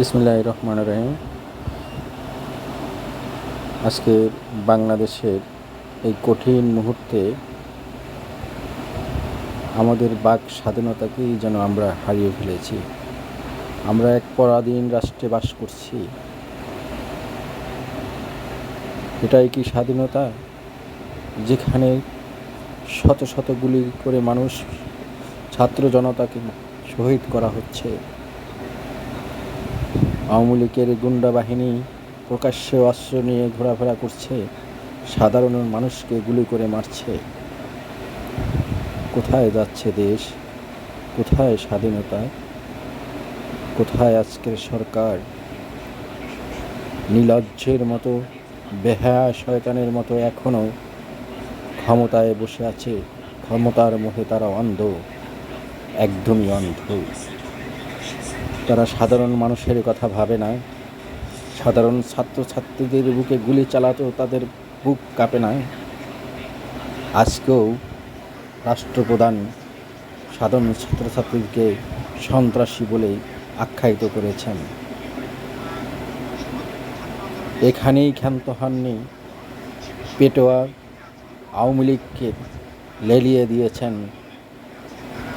বিসমুল্লাহ রহমান রহিম আজকে বাংলাদেশের এই কঠিন মুহূর্তে আমাদের বাক স্বাধীনতাকেই যেন আমরা হারিয়ে ফেলেছি। আমরা এক পরাধীন রাষ্ট্রে বাস করছি। এটাই কি স্বাধীনতা? যেখানে শত শত গুলি করে মানুষ, ছাত্র জনতাকে শহীদ করা হচ্ছে। আওয়ামী লীগের গুন্ডা বাহিনী প্রকাশ্যে অস্ত্র নিয়ে ঘোরাফেরা করছে, সাধারণ মানুষকে গুলি করে মারছে। কোথায় যাচ্ছে দেশ? কোথায় স্বাধীনতা? কোথায় আজকের সরকার? নীলজ্জের মতো, বেহায়া শয়তানের মতো এখনও ক্ষমতায় বসে আছে। ক্ষমতার মোহে তারা অন্ধ, একদমই অন্ধ। তারা সাধারণ মানুষের কথা ভাবে না। সাধারণ ছাত্রছাত্রীদের বুকে গুলি চালাতেও তাদের বুক কাঁপে না। আজকেও রাষ্ট্রপ্রধান সাধারণ ছাত্রছাত্রীকে সন্ত্রাসী বলে আখ্যায়িত করেছেন। এখানেই ক্ষান্ত হননি। পেটোয়া আওয়ামী লীগকে লেলিয়ে দিয়েছেন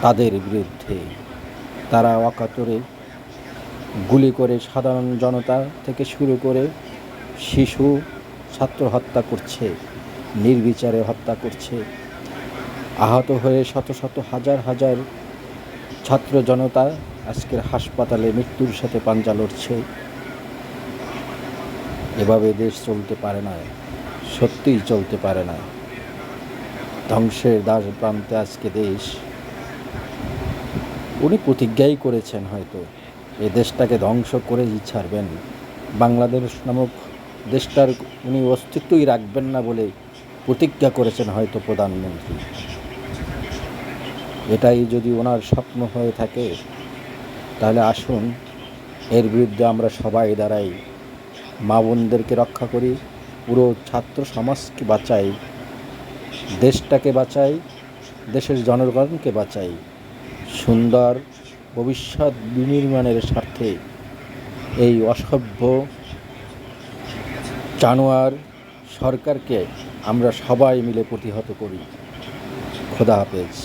তাদের বিরুদ্ধে। তারা অকাতরে গুলি করে সাধারণ জনতা থেকে শুরু করে শিশু, ছাত্র হত্যা করছে, নির্বিচারে হত্যা করছে। আহত হয়ে শত শত হাজার হাজার ছাত্র জনতা আজকের হাসপাতালে মৃত্যুর সাথে পাঞ্জা লড়ছে। এভাবে দেশ চলতে পারে না, সত্যিই চলতে পারে না। ধ্বংসের দাস প্রান্তে আজকে দেশ। উনি প্রতিজ্ঞাই করেছেন হয়তো। এই দেশটাকে ধ্বংস করেই ছাড়বেন। বাংলাদেশ নামক দেশটার উনি অস্তিত্বই রাখবেন না বলে প্রতিজ্ঞা করেছেন হয়তো প্রধানমন্ত্রী। এটাই যদি ওনার স্বপ্ন হয়ে থাকে, তাহলে আসুন, এর বিরুদ্ধে আমরা সবাই দাঁড়াই। মা বোনদেরকে রক্ষা করি, পুরো ছাত্র সমাজকে বাঁচাই, দেশটাকে বাঁচাই, দেশের জনগণকে বাঁচাই। সুন্দর ভবিষ্যৎ বিনির্মাণের স্বার্থে এই অসভ্য জানোয়ার সরকারকে আমরা সবাই মিলে প্রতিহত করি। খোদা হাফেজ।